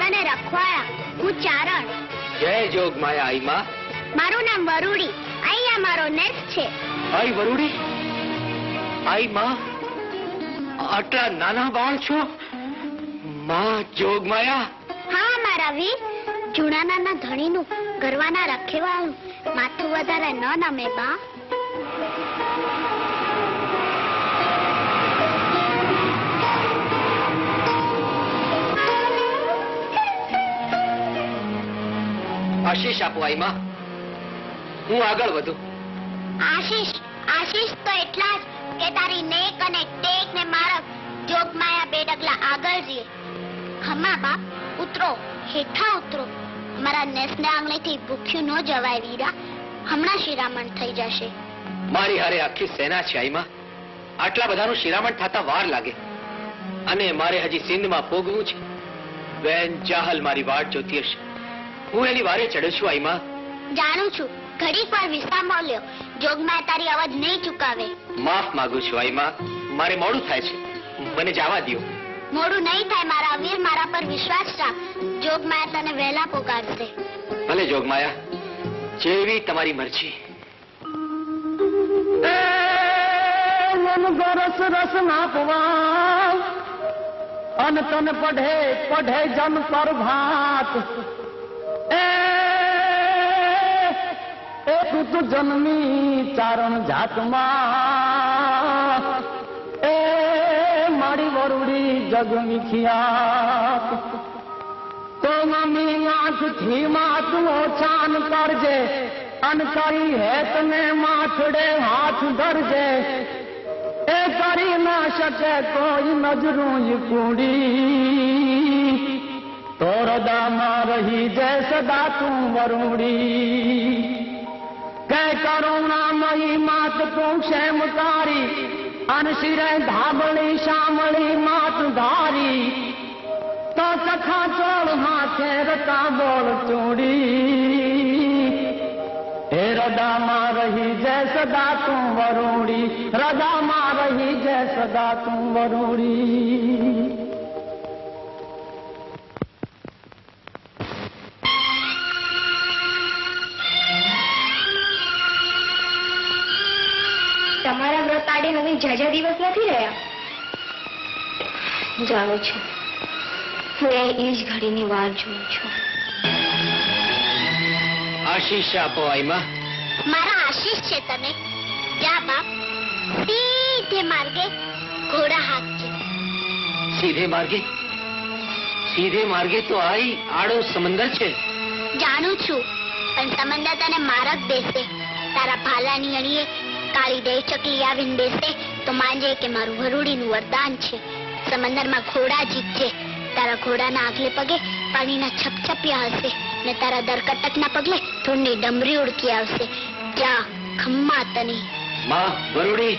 તને રખવાળા હું ચારણ. જય જોગ માયા આઈમા. મારું નામ વરુડી. અહીંયા મારો નેસ છે. આઈ વરુડી? આઈ માં આટલા નાના બાળ છો? માં જોગ માયા. હા મારા વીર. જૂના નાના ધણીનું ગરવાના રખેવાળું. માથું વધારે ન નમે બા. આશીષ આપો આઈમાં. હું આગળ વધું. આશીષ આશીષ તો એટલા જ કે તારી નેક અને ટેક ને મારક જોગમાયા બે ડગલા આગળ જઈએ ખમા બાપ ઉતરો હેઠા ઉતરો. મારા નેસને આંગળીથી ભૂખ્યું ન જવાય વીરા. હમણાં શિરામણ થઈ જશે. મારી હારે આખી સેના છે આઈમાં. આટલા બધાનું શિરામણ થતા વાર લાગે. અને મારે હજી સિંધમાં ભોગવું છે. બેન ચાહલ મારી વાટ જોતી હશે. હું એની વારે ચડ્યો છું આઈમાં. જાણું છું. ઘડીક વાર વિશ્રામ લ્યો. જોગમાં તારી અવાજ નહીં ચુકાવે. માફ માંગુ છું આઈમાં. મારે મોડું થાય છે. મને જવા દો મોડું નહીં થાય મારા વીર મારા પર વિશ્વાસ રાખ. જોગમાયા તને વહેલા પોકારશે ભલે જોગમાયા જેવી તમારી મરજી. મન ગરસ રસ નાપવા અન તન પઢે પઢે જન પર ભાત એ તું જન્મી ચારણ જાતમાં. એ મારી વરુડી જગ વિખ્યાત તો મમ્મી આંખથી માથું ઓછાન કરજે અન કરી હે તને માથડે હાથ ધરજે. એ કરી ના શકે કોઈ નજરું કુડી. તો હૃદયમાં રહી જય સદા તું વરુડી. કરુણામયી માત તું ક્ષેમકારી અન શિરે ધાબળી શામળી માત ધારી. તો સખા ચોળ હાથે રતા બોળ ચૂડી. હે રદામાં રહી જય સદા તું વરુડી. રદામાં રહી જય સદા તું વરુડી. આડે હવે જાજા દિવસ નથી રહ્યા. જાણું છું હું એ જ ઘડીની વાર જોઉં છું. આશીષ આપો આઈમાં. મારા આશીષ છે તમે. જા બાપ સીધે માર્ગે ઘોડા હાંકજે. સીધે માર્ગે? સીધે માર્ગે તો આઈ આડો સમંદર છે. જાણું છું પણ સમંદર તને મારક દેશે તારા ભાલાની અણીએ કાળી દેવ ચકલી આવીને બેસે તો માનજે કે મારું વરુડીનું વરદાન છે. સમંદરમાં ઘોડા જીતજે. તારા ઘોડાના આગલે પગે પાણીના છપછપિયા હશે. ને તારા દરકટકના પગલે ધૂળની ડમરી ઉડકી આવશે. જા, ખમ્મા તની. માં, વરુડી.